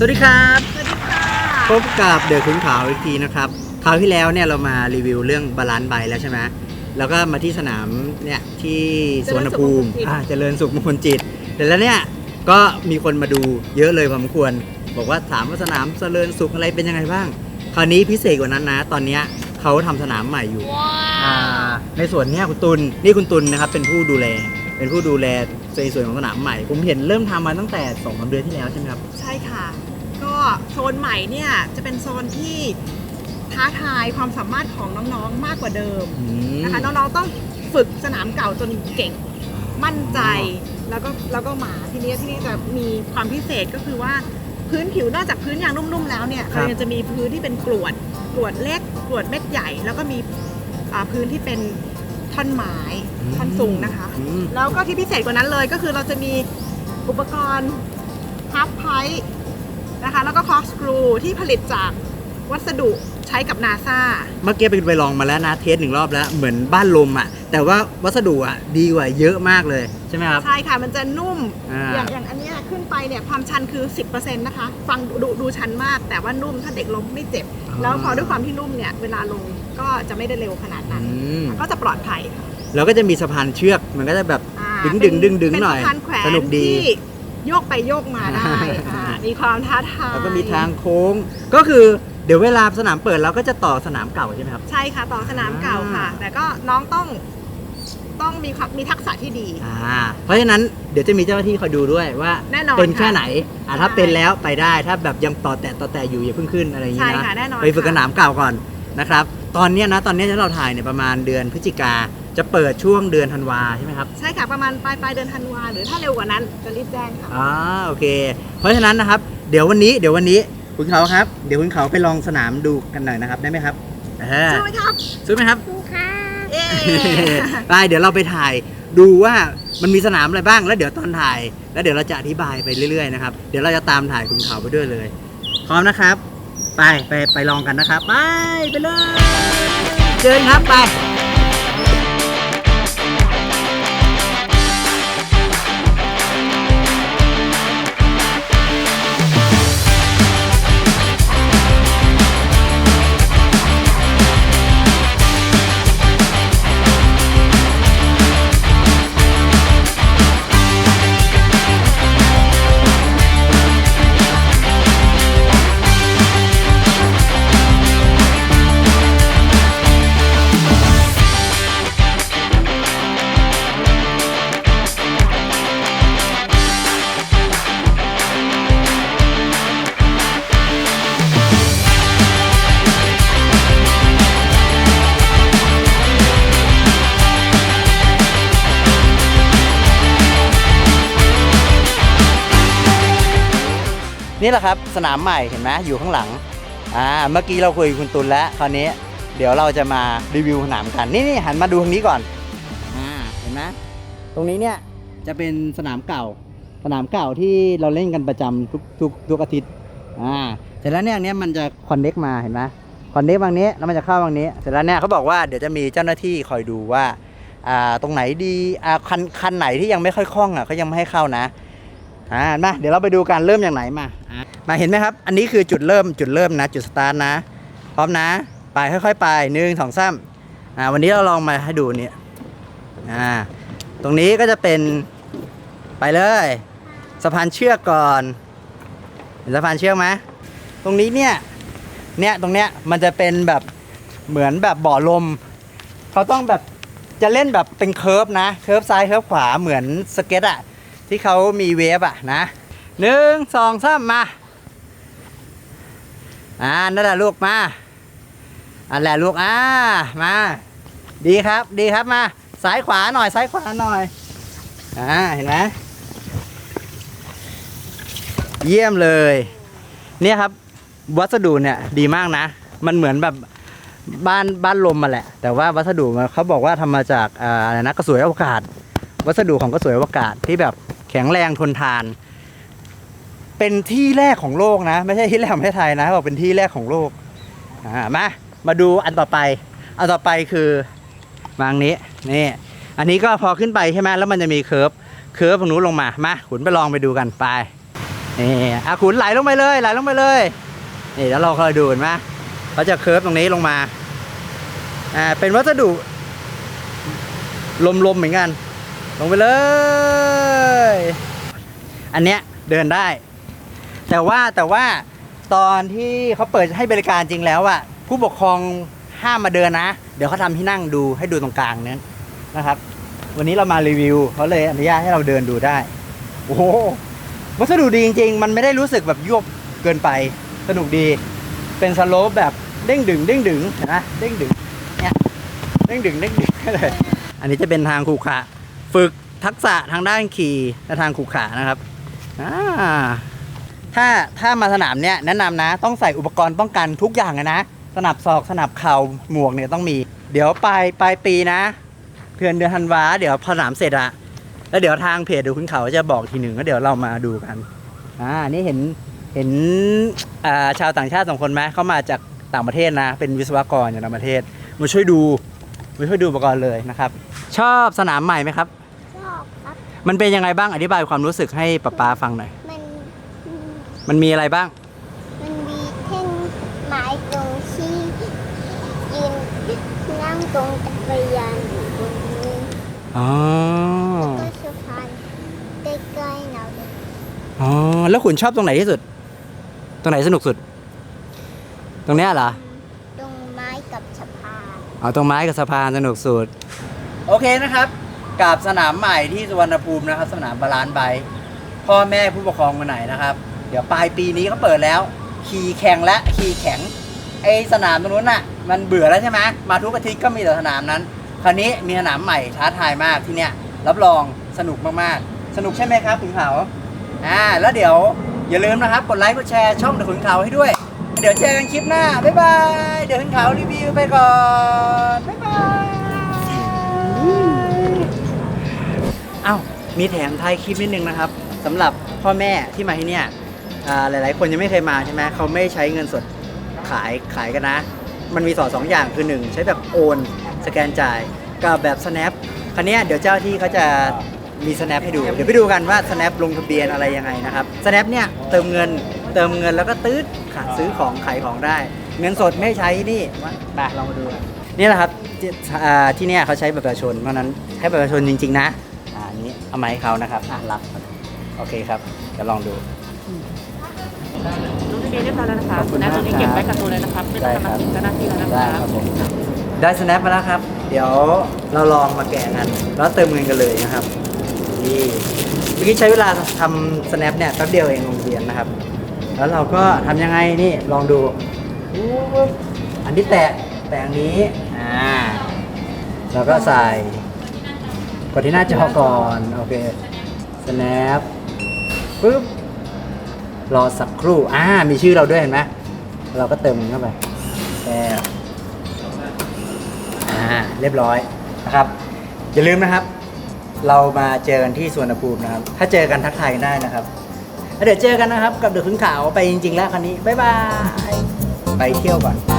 สวัสดีครับสวัสดีค่ะพบกับเดอะขุนขาวอีกทีนะครับคราวที่แล้วเนี่ยเรามารีวิวเรื่องบาลานซ์ใบแล้วใช่ไหมแล้วก็มาที่สนามเนี่ยที่สวนภูมิอ่าเจริญสุขมงคลจิตแต่แล้วเนี่ยก็มีคนมาดูเยอะเลยพอสมควร บอกว่าถามว่าสนามเจริญสุขอะไรเป็นยังไงบ้าง คราวนี้พิเศษกว่านั้นนะ ตอนเนี้ยเขาทำสนามใหม่อยู่อ่าในส่วนเนี้ยคุณตุลนี่คุณตุลนะครับเป็นผู้ดูแล เป็นผู้ดูแลในส่วนของสนามใหม่ ผมเห็นเริ่มทำมาตั้งแต่สองสามเดือนที่แล้วใช่ไหมครับ ใช่ค่ะ ก็โซนใหม่เนี่ยจะเป็นโซนที่ท้าทายความสามารถของน้องๆมากกว่าเดิมอืมนะคะน้องๆต้องฝึกสนามเก่าจนเก่งมั่นใจแล้วก็แล้วก็หมาทีนี้ที่นี่จะมีความพิเศษก็คือว่าพื้นผิวนอกจากพื้นยางนุ่มๆแล้วเนี่ยครับเรายังจะมีพื้นที่เป็นกรวดกรวดเล็กกรวดเม็ดใหญ่ แล้วก็มีอ่าพื้นที่เป็นท่อนไม้ ท่อนสูงนะคะ อืม แล้วก็ที่พิเศษกว่านั้นเลยก็คือเราจะมีอุปกรณ์ฮับไพนะคะ แล้วก็คอร์สกรูที่ผลิตจากวัสดุใช้กับนาซา เมื่อกี้ไปไปลองมาแล้วนะเทสหนึ่งรอบแล้วเหมือนบ้านลมอะ แต่ว่าวัสดุอะดีกว่าเยอะมากเลยใช่ไหมครับ ใช่ค่ะ มันจะนุ่ม อ่า อย่างอย่างอันเนี้ยขึ้นไปเนี่ยความชันคือ 10%นะคะ ฟังดูดูชันมาก แต่ว่านุ่มถ้าเด็กล้มไม่เจ็บ แล้วพอด้วยความที่นุ่มเนี่ย เวลาลงก็จะไม่ได้เร็วขนาดนั้น อืม ก็จะปลอดภัยค่ะ แล้วก็จะมีสะพานเชือกมันก็จะแบบอ่าดึงดึงดึงดึงเป็นหน่อย สะพานแขวนสนุกดี ที่โยกไปโยกมาได้อ่ามีความท้าทายแล้วก็มีทางโค้ง ก็คือเดี๋ยวเวลาสนามเปิดเราก็จะต่อสนามเก่าใช่ไหมครับ ใช่ค่ะ ต่อสนามเก่าค่ะ อ่า แต่ก็น้องต้องต้องมีความมีทักษะที่ดี อ่า เพราะฉะนั้นเดี๋ยวจะมีเจ้าหน้าที่คอยดูด้วยว่าแน่นอนเป็นแค่ค่ะไหนอ่าถ้าใช่เป็นแล้วไปได้ถ้าแบบยังต่อแตะต่อแตะอยู่อย่าเพิ่งขึ้นอะไรอย่างงี้ใช่นะค่ะแน่นอนไปฝึกสค่ะนามเก่าก่อนนะครับ ตอนเนี้ยนะตอนเนี้ยที่เราถ่ายเนี่ยประมาณเดือนพฤศจิกา จะเปิดช่วงเดือนธันวาใช่ไหมครับใช่ค่ะประมาณปลายปลายเดือนธันวาหรือถ้าเร็วกว่านั้นจะรีบแจ้งค่ะ อ่าโอเค เพราะฉะนั้นนะครับ เดี๋ยววันนี้เดี๋ยววันนี้คุณเขาครับ เดี๋ยวคุณเขาไปลองสนามดูกันหน่อยนะครับ ได้ไหมครับเออใช่ไหมครับซื้อไหมครับครูค่ะเย้ไปเดี๋ยวเราไปถ่ายดูว่ามันมีสนามอะไรบ้างแล้วเดี๋ยวตอนถ่าย แล้วเดี๋ยวเราจะอธิบายไปเรื่อยๆนะครับเดี๋ยวเราจะตามถ่ายคุณเขาไปด้วยเลย พร้อมนะครับ ไปไปไปลองกันนะครับ ไปไปเลยเชิญครับไป นี่แหละครับสนามใหม่เห็นไหมอยู่ข้างหลังอ่าเมื่อกี้เราคุยกับคุณตุลแล้วคราวนี้เดี๋ยวเราจะมารีวิวสนามกันนี่นี่หันมาดูทางนี้ก่อนอ่าเห็นไหมตรงนี้เนี่ยจะเป็นสนามเก่า สนามเก่าที่เราเล่นกันประจำทุกทุกทุกอาทิตย์อ่าเสร็จแล้วเนี่ยอันนี้มันจะคอนเน็กมาเห็นไหมคอนเน็กบางนี้แล้วมันจะเข้าบางนี้ เสร็จแล้วเนี่ยเขาบอกว่าเดี๋ยวจะมีเจ้าหน้าที่คอยดูว่าอ่าตรงไหนดีอ่าคันคันไหนที่ยังไม่ค่อยคล่องอะเขายังไม่ให้เข้านะ อ่ามาเดี๋ยวเราไปดูกันเริ่มอย่างไหนมา มาเห็นไหมครับ อันนี้คือจุดเริ่มจุดเริ่มนะ จุดสตาร์ทนะ พร้อมนะ ไปค่อยๆ ไปหนึ่งสองสามอ่าวันนี้เราลองมาให้ดูเนี่ยอ่าตรงนี้ก็จะเป็นไปเลยสะพานเชือกก่อนเห็นสะพานเชือกไหมตรงนี้เนี่ยเนี่ยตรงเนี้ยมันจะเป็นแบบเหมือนแบบบ่อลมเขาต้องแบบจะเล่นแบบเป็นเคิร์ฟนะเคิร์ฟซ้ายเคิร์ฟขวาเหมือนสเก็ตอะ ที่เขามีเวฟอะนะหนึ่งสองสามมาอ่านั่นแหละลูกมาอันแหละลูกอ่ามา ดีครับดีครับมาซ้ายขวาหน่อยซ้ายขวาหน่อยอ่าเห็นไหมเยี่ยมเลย เนี่ยครับวัสดุเนี่ยดีมากนะ มันเหมือนแบบบ้านบ้านลมมาแหละ แต่ว่าวัสดุเขาบอกว่าทำมาจากออะไรนะกระสวยอวกาศ วัสดุของกระสวยอวกาศที่แบบ แข็งแรงทนทาน เป็นที่แรกของโลกนะ ไม่ใช่ที่แรกของประเทศไทยนะบอกเป็นที่แรกของโลกอ่ามามาดูอันต่อไปอันต่อไปคือมาอันนี้นี่อันนี้ก็พอขึ้นไปใช่ไหมแล้วมันจะมีเคิร์ฟเคิร์ฟตรงนู้นลงมามาขุนไปลองไปดูกันไปนี่อาขุนไหลลงไปเลยไหลลงไปเลยนี่แล้วเราคอยดูเห็นไหมเขาจะเคิร์ฟตรงนี้ลงมาอ่าเป็นวัสดุลมๆเหมือนกัน ลงไปเลย อันเนี้ยเดินได้ แต่ว่าแต่ว่าตอนที่เขาเปิดให้บริการจริงแล้วอะผู้ปกครองห้ามมาเดินนะ เดี๋ยวเขาทำที่นั่งดูให้ดูตรงกลางนั้นนะครับ วันนี้เรามารีวิวเขาเลยอนุญาตให้เราเดินดูได้ โอ้โหวัสดุดีจริง ๆ มันไม่ได้รู้สึกแบบยวบเกินไปสนุกดี เป็นสโลปแบบเด้งดึงเด้งดึงนะเด้งดึงเนี่ยเด้งดึงเด้งดึงเลยอันนี้จะเป็นทางขูขระฝึก ทักษะทางด้านขี่และทางขูขระนะครับถ้าถ้ามาสนามเนี้ยแนะนำนะ ต้องใส่อุปกรณ์ป้องกันทุกอย่างอะนะสนับศอกสนับเข่าหมวกเนี่ยต้องมี เดี๋ยวปลายปลายปีนะเดือนเดือนธันวาเดี๋ยวพอสนามเสร็จอะแล้วเดี๋ยวทางเพจดูคุณเขาจะบอกทีหนึ่งแล้วเดี๋ยวเรามาดูกันอ่านี่เห็นเห็นาชาวต่างชาติสองคนไหมเขามาจากต่างประเทศนะ เป็นวิศวกรจากต่างประเทศมาช่วยดูมาช่วยดูอุปกรณ์เลยนะครับ ชอบสนามใหม่ไหมครับ มันเป็นยังไงบ้างอธิบายความรู้สึกให้ป๊าป๊าฟังหน่อย มันมันมีอะไรบ้าง มันมีแท่งไม้ตรงที่ยืนนั่งตรงจักรยานอยู่ตรงนี้อ๋อ ก็สะพานใกล้ๆเราเลยอ๋อ แล้วคุณชอบตรงไหนที่สุด ตรงไหนสนุกสุด ตรงเนี้ยเหรอ ตรงไม้กับสะพาน เอาตรงไม้กับสะพานสนุกสุด โอเคนะครับ กับสนามใหม่ที่สุวรรณภูมินะครับ สนามบาลานซ์ไบค์พ่อแม่ผู้ปกครองคนไหนนะครับ เดี๋ยวปลายปีนี้เขาเปิดแล้ว ขี่แข่งและขี่แข็งไอสนามตรงนู้นน่ะ มันเบื่อแล้วใช่ไหมมาทุกอาทิตย์ก็มีแต่สนามนั้น คราวนี้มีสนามใหม่ท้าทายมากที่เนี้ยรับรองสนุกมากๆ สนุกใช่ไหมครับขุนเขาอ่าแล้วเดี๋ยวอย่าลืมนะครับกดไลค์กดแชร์ช่องเดอะขุนเขาให้ด้วย เดี๋ยวเจอกันคลิปหน้า บ๊ายบาย เดี๋ยวขุนเขารีวิวไปก่อน บ๊ายบาย อ้ามีแถมท้ายคลิปนิดนึงนะครับสำหรับพ่อแม่ที่มาที่เนี่ยอ่าหลาย ๆ คนยังไม่เคยมาใช่ไหมเขาไม่ใช้เงินสดขายขายกันนะ มันมีสอนสองอย่างคือหนึ่งใช้แบบโอนสแกนจ่ายกับแบบ snap คันนี้ยเดี๋ยวเจ้าที่เขาจะมี snap ให้ดู เดี๋ยวไปดูกันว่า snap ลงทะเบียนอะไรยังไงนะครับ snap เนี่ยเติมเงินเติมเงินแล้วก็ตืดขาซื้อของขายของได้ เงินสดไม่ใช้นี่มาลองมาดูนี่แหละครับที่อ่าที่เนี่ยเขาใช้บัตรประชาชนเพราะฉะนั้นใช้บัตรประชาชนจริง ๆ นะ นนี้เอามาให้เขานะครับอะรับโอเคครับเดี๋ยวลองดูลงทะเบียนเรียบร้อยแล้วนะคะขอบคุคุณณมากแอปตัวนี้เก็บไว้กับตัวเลยนะครับไม่ต้องได้ครับทำถึงเจ้าหน้าที่แล้วนะได้คะครับผม ได้ snap มาแล้วครับ เดี๋ยวเราลองมาแกะกันแล้วเติมเงินกันเลยนะครับนี่เมื่อกี้ใช้เวลาทำ snap เนี่ยแป๊บเดียวเองลงทะเบียนนะครับ แล้วเราก็ทำยังไงนี่ลองดูอุ๊บอันที่แตะแตะอันนี้อ่าเราก็ใส่ก ดที่หน้าจอก่อนโอเค snap ปึ๊บรอสักครู่อ่ามีชื่อเราด้วยเห็นไหมเราก็เติมมันเข้าไปแช่อ่าเรียบร้อยนะครับ อย่าลืมนะครับ เรามาเจอกันที่สวนภูมินะครับ ถ้าเจอกันทักทายกันได้นะครับแล้วเดี๋ยวเจอกันนะครับ กับเดือดขึ้นขาวไปจริง ๆ แล้วคันนี้บ๊ายบายไปเที่ยวก่อน